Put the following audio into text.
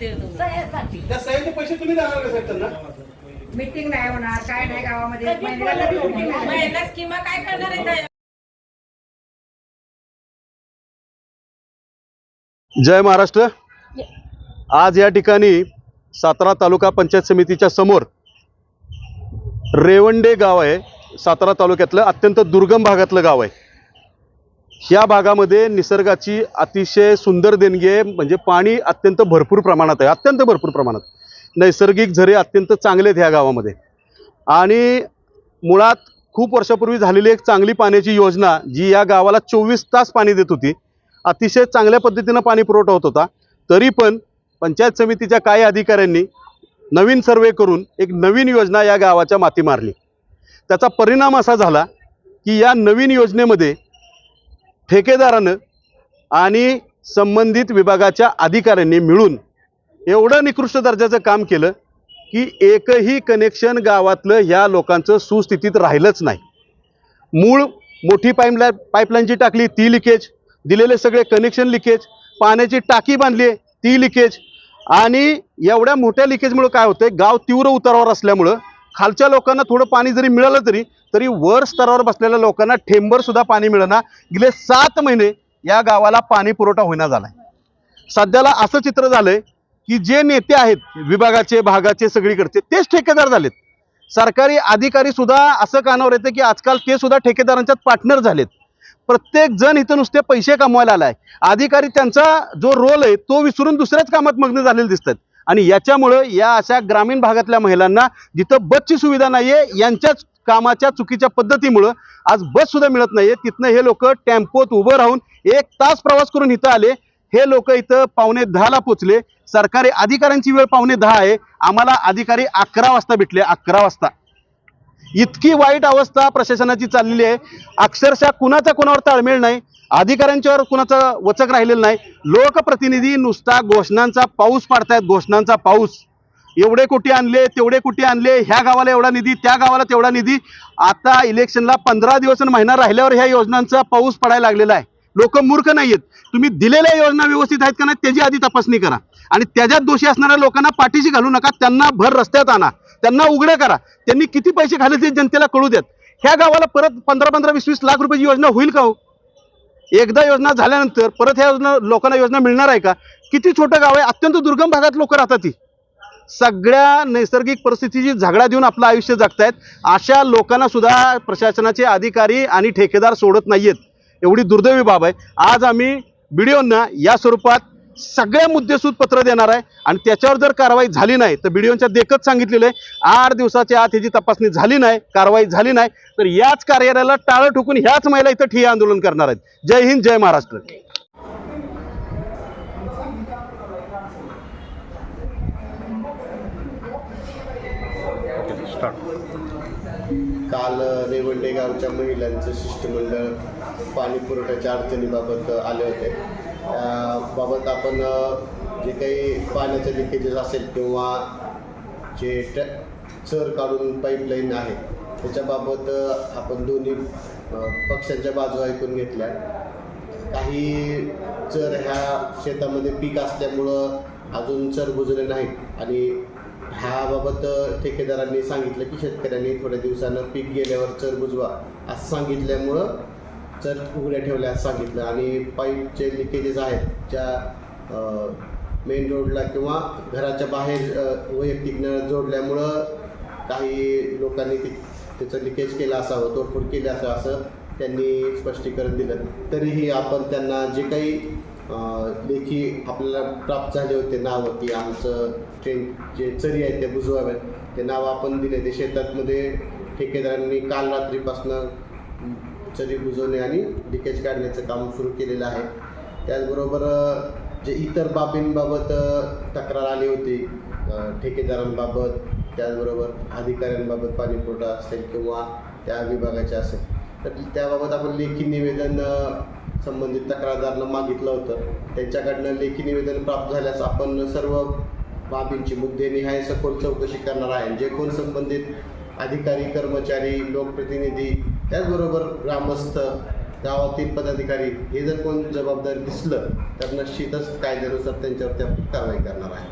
सह्यासाठी. सह्याचे पैसे तुम्ही देणार का साहेब त्यांना? मीटिंग नाही होणार काय नाही गावामध्ये. महिन्याला तरी meeting नाही. महिला स्कीमा काय करणार आहे? जय महाराष्ट्र. आज या ठिकाणी सातारा तालुका पंचायत समितीच्या समोर रेवंडे गाव आहे. सातारा तालुक्यातलं अत्यंत दुर्गम भागातलं गाव आहे. ह्या भागामध्ये निसर्गाची अतिशय सुंदर देणगी आहे. म्हणजे पाणी अत्यंत भरपूर प्रमाणात आहे. अत्यंत भरपूर प्रमाणात. नैसर्गिक झरे अत्यंत चांगले आहेत ह्या गावामध्ये. आणि मुळात खूप वर्षापूर्वी झालेली एक चांगली पाण्याची योजना जी या गावाला चोवीस तास पाणी देत होती. अतिशय चांगल्या पद्धतीनं पाणी पुरवठा होत होता. तरी पण पंचायत समितीच्या काही अधिकाऱ्यांनी नवीन सर्वे करून एक नवीन योजना या गावाच्या माती मारली. त्याचा परिणाम असा झाला की या नवीन योजनेमध्ये ठेकेदारानं आणि संबंधित विभागाच्या अधिकाऱ्यांनी मिळून एवढं निकृष्ट दर्जाचं काम केलं की एकही कनेक्शन गावातलं ह्या लोकांचं सुस्थितीत राहिलंच नाही. मूळ मोठी पाईपलाईन पाईपलाईनची टाकली ती लिकेज दिलेले सगळे कनेक्शन लिकेज पाण्याची टाकी बांधली आहे ती लिकेज आणि एवढ्या मोठ्या लिकेजमुळं काय होतंय गाव तीव्र उतारावर असल्यामुळं खालच्या लोकांना थोडं पाणी जरी मिळालं तरी तरी वर स्तरावर बसलेल्या लोकांना ठेंबर सुद्धा पाणी मिळणार गेले सात महिने या गावाला पाणी पुरवठा होईना झालाय. सध्याला असं चित्र झालंय की जे नेते आहेत विभागाचे भागाचे सगळीकडचे तेच ठेकेदार झालेत. सरकारी अधिकारी सुद्धा असं कानावर येतं की आजकाल ते सुद्धा ठेकेदारांच्यात पार्टनर झालेत. प्रत्येक जण इथं नुसते पैसे कमवायला आलाय. अधिकारी त्यांचा जो रोल आहे तो विसरून दुसऱ्याच कामात मग्न झालेले दिसतात. आणि याच्यामुळं या अशा ग्रामीण भागातल्या महिलांना जिथं बसची सुविधा नाहीये यांच्याच कामाच्या चुकीच्या पद्धतीमुळं आज बस सुद्धा मिळत नाहीये. तिथनं हे लोक टेम्पोत उभं राहून एक तास प्रवास करून इथं आले. हे लोक इथं पावणे दहाला पोचले. सरकारी अधिकाऱ्यांची वेळ पावणे दहा आहे. आम्हाला अधिकारी अकरा वाजता भेटले. अकरा वाजता. इतकी वाईट अवस्था प्रशासनाची चाललेली आहे. अक्षरशः कुणाचा कुणावर ताळमेळ नाही. अधिकाऱ्यांच्यावर कुणाचं वचक राहिलेलं नाही. लोकप्रतिनिधी नुसता घोषणांचा पाऊस पाडतायत घोषणांचा पाऊस. एवढे कोटी आणले तेवढे कोटी आणले ह्या गावाला एवढा निधी त्या गावाला तेवढा निधी. आता इलेक्शनला पंधरा दिवस आणि महिना राहिल्यावर ह्या योजनांचा पाऊस पडायला लागलेला आहे. लोक मूर्ख नाहीयेत. तुम्ही दिलेल्या योजना व्यवस्थित आहेत का नाही त्याची आधी तपासणी करा. आणि त्याच्यात दोषी असणाऱ्या लोकांना पाठीशी घालू नका त्यांना भर रस्त्यात आणा. त्यांना उघडं करा. त्यांनी किती पैसे घाले ते जनतेला कळू द्यात ह्या गावाला परत पंधरा पंधरा वीस वीस लाख रुपयाची योजना होईल का हो? एकदा योजना झाल्यानंतर परत ह्या योजना लोकांना योजना मिळणार आहे का? किती छोटं गाव आहे? अत्यंत दुर्गम भागात लोक राहतात ती सगळ्या नैसर्गिक परिस्थितीची झगडा देऊन आपलं आयुष्य जगतायत. अशा लोकांना सुद्धा प्रशासनाचे अधिकारी आणि ठेकेदार सोडत नाहीयेत. एवढी दुर्दैवी बाब आहे. आज आम्ही व्हिडिओंना या स्वरूपात सगळ्या मुद्देसूद पत्र देणार आहे. आणि त्याच्यावर जर कारवाई झाली नाही तर बीडीओंच्या देखत सांगितलेलं आहे आठ दिवसाच्या आत ह्याची तपासणी झाली नाही कारवाई झाली नाही तर याच कार्यालयाला टाळं ठोकून ह्याच महिला इथं ठिय्या आंदोलन करणार आहेत. जय हिंद जय महाराष्ट्र. काल रेवंडे गावच्या महिलांचं शिष्टमंडळ पाणी पुरवठ्याच्या अडचणीबाबत आले होते. त्याबाबत आपण जे काही पाण्याचे लिकेजेस असेल किंवा जे ट्रॅ चर काढून पाईपलाईन आहे त्याच्याबाबत आपण दोन्ही पक्षांच्या बाजू ऐकून घेतल्या. काही चर ह्या शेतामध्ये पीक असल्यामुळं अजून चर बुजले नाहीत. आणि ह्याबाबत ठेकेदारांनी सांगितलं की शेतकऱ्यांनी थोड्या दिवसानं पीक गेल्यावर चर बुजवा असं सांगितल्यामुळं चर उघड्या ठेवल्या सांगितलं आणि पाईपचे लिकेजेस आहेत ज्या मेन रोडला किंवा घराच्या बाहेर वैयक्तिक नळ जोडल्यामुळं काही लोकांनी ते त्याचं लिकेज केलं असावं तोडफोड केली असावं असं त्यांनी स्पष्टीकरण दिलं. तरीही आपण त्यांना जे काही लेखी आपल्याला प्राप्त झाले होते नावं की आमचं ट्रेन जे चरी आहेत ते बुजवाव्यात ते नावं आपण दिले. ते शेतातमध्ये ठेकेदारांनी काल रात्रीपासनं चरी बुजवणे आणि लिकेज काढण्याचं काम सुरू केलेलं आहे. त्याचबरोबर जे इतर बाबींबाबत तक्रार आली होती ठेकेदारांबाबत त्याचबरोबर अधिकाऱ्यांबाबत पाणीपुरवठा असेल किंवा त्या विभागाचे असेल. तर त्याबाबत आपण लेखी निवेदन संबंधित तक्रारदारांना मागितलं होतं. त्यांच्याकडनं लेखी निवेदन प्राप्त झाल्यास आपण सर्व बाबींची मुद्देनिहाय सखोल चौकशी करणार आहे. जे कोण संबंधित अधिकारी कर्मचारी लोकप्रतिनिधी त्याचबरोबर ग्रामस्थ गावातील पदाधिकारी हे जर कोण जबाबदार दिसलं तर निश्चितच कायद्यानुसार त्यांच्यावर त्या कारवाई करणार आहे.